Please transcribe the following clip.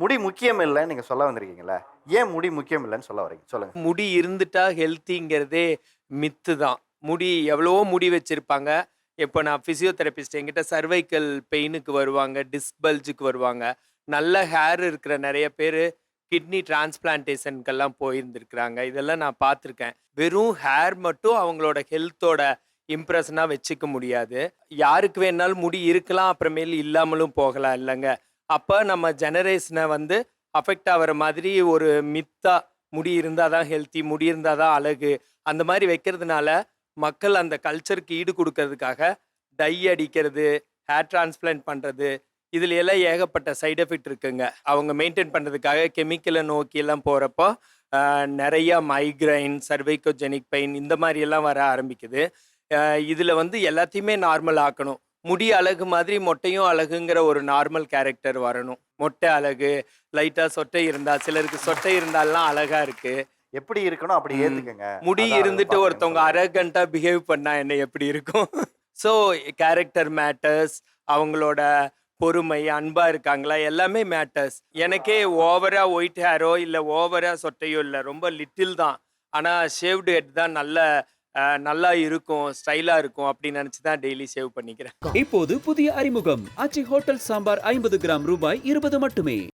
முடி முக்கியம் இல்லைன்னு நீங்க சொல்ல வந்திருக்கீங்களா ஏன் முடி முக்கியம் இல்லைன்னு சொல்ல வரீங்க சொல்லுங்க. முடி இருந்துட்டா ஹெல்த்திங்கிறதே மித்து தான். முடி எவ்வளவோ முடி வச்சிருப்பாங்க. இப்போ நான் ஃபிசியோதெரபிஸ்ட் என்கிட்ட சர்வைக்கல் பெயினுக்கு வருவாங்க டிஸ்பல்ஜுக்கு வருவாங்க. நல்ல ஹேர் இருக்கிற நிறைய பேர் கிட்னி டிரான்ஸ்பிளான்டேஷனுக்கெல்லாம் போயிருந்துருக்குறாங்க. இதெல்லாம் நான் பார்த்துருக்கேன். வெறும் ஹேர் மட்டும் அவங்களோட ஹெல்த்தோட இம்ப்ரெஷனாக வச்சுக்க முடியாது. யாருக்கு வேணாலும் முடி இருக்கலாம் அப்புறமேல் இல்லாமலும் போகலாம் இல்லைங்க. அப்போ நம்ம ஜெனரேஷனை வந்து அஃபெக்ட் ஆகிற மாதிரி ஒரு மித்தா முடி இருந்தால் தான் ஹெல்த்தி முடி இருந்தால் தான் அழகு. அந்த மாதிரி வைக்கிறதுனால மக்கள் அந்த கல்ச்சருக்கு ஈடு கொடுக்கறதுக்காக டை அடிக்கிறது ஹேர் டிரான்ஸ்பிளான்ட் பண்ணுறது இதுல எல்லாம் ஏகப்பட்ட சைடு எஃபெக்ட் இருக்குங்க. அவங்க மெயின்டைன் பண்ணுறதுக்காக கெமிக்கலை நோக்கியெல்லாம் போகிறப்போ நிறையா மைக்ரைன் சர்வைக்கோஜெனிக் பெயின் இந்த மாதிரியெல்லாம் வர ஆரம்பிக்குது. இதில் வந்து எல்லாத்தையுமே நார்மல் ஆக்கணும். முடி அழகு மாதிரி மொட்டையும் அழகுங்கிற ஒரு நார்மல் கேரக்டர் வரணும். மொட்டை அழகு லைட்டா சொட்டை இருந்தா சிலருக்கு சொட்டை இருந்தாலாம் அழகா இருக்கு. எப்படி இருக்கணும் அப்படி. ஏத்துக்கங்க. முடி இருந்துட்டு ஒருத்தவங்க. அரகண்டா பிஹேவ் பண்ணா என்ன எப்படி இருக்கும்? ஸோ கேரக்டர் மேட்டர்ஸ் அவங்களோட பொறுமை அன்பா இருக்காங்களா? எல்லாமே மேட்டர்ஸ் எனக்கே ஓவரா ஒயிட் ஹேரோ இல்ல ஓவரா சொட்டையோ இல்ல ரொம்ப லிட்டில் தான். ஆனா ஷேவ்டு ஹெட் தான் நல்ல நல்லா இருக்கும் ஸ்டைலா இருக்கும் அப்படின்னு நினைச்சு தான் டெய்லி சேவ் பண்ணிக்கிறேன். இப்போது புதிய அறிமுகம். ஆச்சி ஹோட்டல் சாம்பார் ஐம்பது கிராம் ரூபாய் இருபது மட்டுமே.